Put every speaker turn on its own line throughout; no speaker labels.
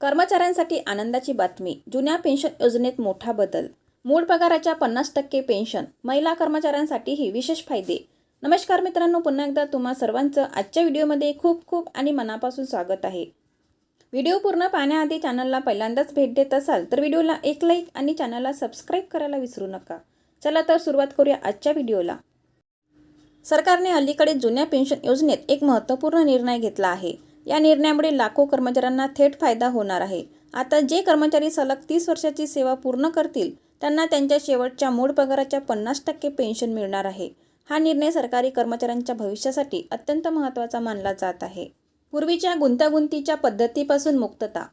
कर्मचाऱ्यांसाठी आनंदाची बातमी. जुन्या पेन्शन योजनेत मोठा बदल. मूळ पगाराच्या पन्नास टक्के पेन्शन. महिला कर्मचाऱ्यांसाठीही विशेष फायदे. नमस्कार मित्रांनो पुन्हा एकदा तुम्हा सर्वांचं आजच्या व्हिडिओमध्ये खूप खूप आणि मनापासून स्वागत आहे. व्हिडिओ पूर्ण पाहण्याआधी चॅनलला पहिल्यांदाच भेट देत असाल तर व्हिडिओला एक लाईक आणि चॅनलला सबस्क्राईब करायला विसरू नका. चला तर सुरुवात करूया आजच्या व्हिडिओला. सरकारने अलीकडे जुन्या पेन्शन योजनेत एक महत्त्वपूर्ण निर्णय घेतला आहे. या निर्णयामुळे लाखो कर्मचाऱ्यांना थेट फायदा होणार आहे. आता जे कर्मचारी सलग तीस वर्षाची सेवा पूर्ण करतील त्यांना त्यांच्या शेवटच्या मूळ पगाराच्या पन्नास टक्के पेन्शन मिळणार आहे. हा निर्णय सरकारी कर्मचाऱ्यांच्या भविष्यासाठी अत्यंत महत्त्वाचा मानला जात आहे. पूर्वीच्या गुंतागुंतीच्या पद्धतीपासून मुक्तता.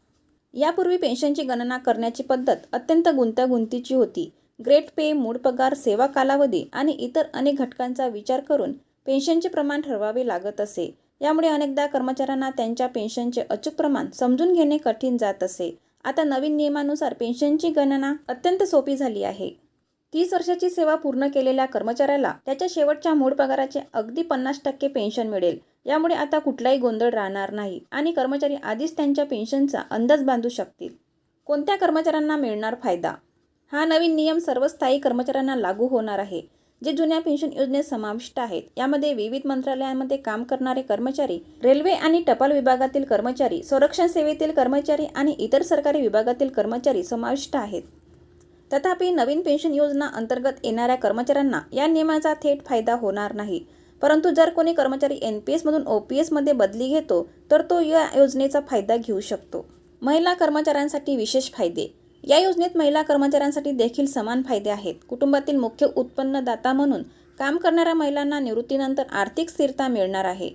यापूर्वी पेन्शनची गणना करण्याची पद्धत अत्यंत गुंतागुंतीची होती. ग्रेट पे मूळ पगार सेवा कालावधी आणि इतर अनेक घटकांचा विचार करून पेन्शनचे प्रमाण ठरवावे लागत असे. यामुळे अनेकदा कर्मचाऱ्यांना त्यांच्या पेन्शनचे अचूक प्रमाण समजून घेणे कठीण जात असे. आता नवीन नियमानुसार पेन्शनची गणना अत्यंत सोपी झाली आहे. तीस वर्षाची सेवा पूर्ण केलेल्या कर्मचाऱ्याला त्याच्या शेवटच्या मूळ पगाराचे अगदी पन्नास टक्के पेन्शन मिळेल. यामुळे आता कुठलाही गोंधळ राहणार नाही आणि कर्मचारी आधीच त्यांच्या पेन्शनचा अंदाज बांधू शकतील. कोणत्या कर्मचाऱ्यांना मिळणार फायदा? हा नवीन नियम सर्व स्थायी कर्मचाऱ्यांना लागू होणार आहे. जे जुन्या पेन्शन योजनेत समाविष्ट आहेत. यामध्ये विविध मंत्रालयांमध्ये काम करणारे कर्मचारी रेल्वे आणि टपाल विभागातील कर्मचारी संरक्षण सेवेतील कर्मचारी आणि इतर सरकारी विभागातील कर्मचारी समाविष्ट आहेत. तथापि नवीन पेन्शन योजना अंतर्गत येणाऱ्या कर्मचाऱ्यांना या नियमाचा थेट फायदा होणार नाही. परंतु जर कोणी कर्मचारी एन पी एसमधून ओ पी एसमध्ये बदली घेतो तर तो या योजनेचा फायदा घेऊ शकतो. महिला कर्मचाऱ्यांसाठी विशेष फायदे. या योजनेत महिला कर्मचाऱ्यांसाठी देखील समान फायदे आहेत. कुटुंबातील मुख्य उत्पन्नदाता म्हणून काम करणाऱ्या महिलांना निवृत्तीनंतर आर्थिक स्थिरता मिळणार आहे.